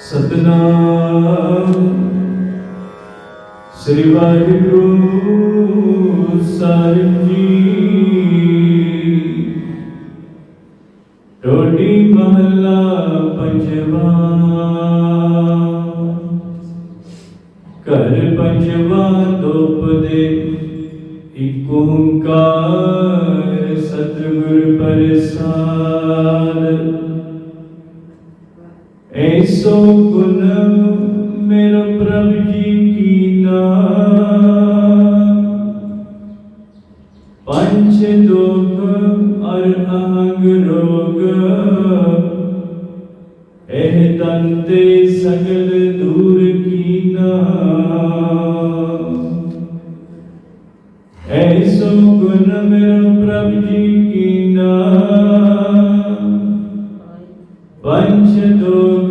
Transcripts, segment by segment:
ਸਤਨਾਮ। ਸ੍ਰੀ ਵਾਹਿਗੁਰੂ ਸਾਹਿਬ ਜੀ। ਟੋਡੀ ਮਹੱਲਾ ਪੰਜਵਾ। ਘਰ ਪੰਜਵਾ ਦੋਪਦੇ ਇਕ ਓੰਕਾਰ ਸਤਿਗੁਰ ਪ੍ਰਸਾਦ। ਸੋ ਗੁਣ ਮੇਰਾ ਪ੍ਰਭ ਜੀ ਕੀਨਾ ਪੰਜ ਦੁਖ ਅਰ ਅਹੰਗ ਰੋਗ। ਇਹ ਤੰਤੇ ਸਗਲ ਦੂਰ ਕੀਨਾ ਐਸੋ ਗੁਣ ਮੇਰਾ ਪ੍ਰਭ ਜੀ ਕੀਨਾ ਪੰਚ ਦੋਗ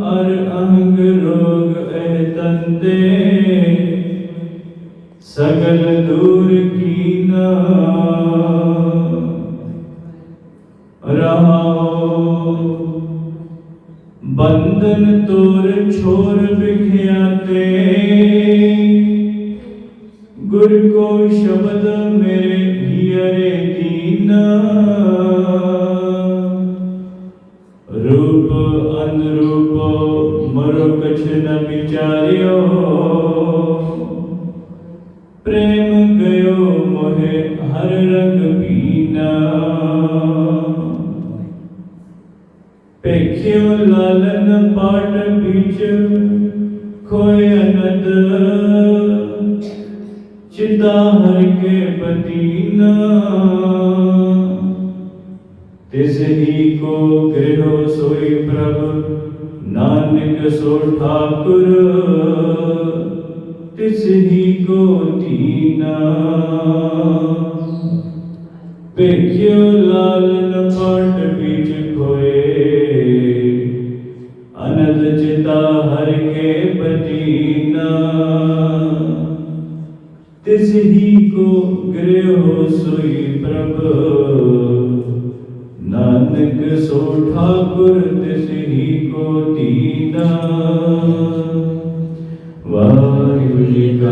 ਅਰ ਅਹੰਗ ਰੋਗ ਇਹ ਤੰਦੇ ਸਗਲ ਦੂਰ ਕੀਨਾ ਰਹਾਉ। ਬੰਧਨ ਤੋਰ ਛੋਰ ਵਿਖਿਆ ਤੇ। ਗੁਰ ਕੋ ਸ਼ਬਦ ਮੇਰੇ ਰੂਪ ਅਨਰੂਪ ਮਰੋ ਕਛ ਨ ਵਿਚਾਰਿਓ। ਪ੍ਰੇਮ ਗਇਓ ਮੋਹਿ ਹਰ ਰੰਗ ਪੀਨਾ। ਪੇਖਿਓ ਲਾਲਨ ਪਾਟ ਵਿੱਚ ਖੋਏ ਅਨੰਦ। ਚਿਤਾ ਹਰ ਕੇ ਪਤੀਨਾ ਤਿਸ ਹੀ ਕੋ ਗ੍ਰਹਿ ਸੋਈ ਪ੍ਰਭ, ਨਾਨਕ ਸੋ ਠਾਕੁਰ, ਤਿਸ ਹੀ ਕੋ ਦੀਨਾ। ਪੇਖਿਓ ਲਾਲਨ ਪਟ ਵਿੱਚ ਖੋਏ, ਅਨੰਦ ਚਿਤਾ ਹਰ ਕੇ ਪਤੀਨਾ ਤਿਸ ਹੀ ਕੋ ਗ੍ਰਹਿ ਸੋਈ ਪ੍ਰਭ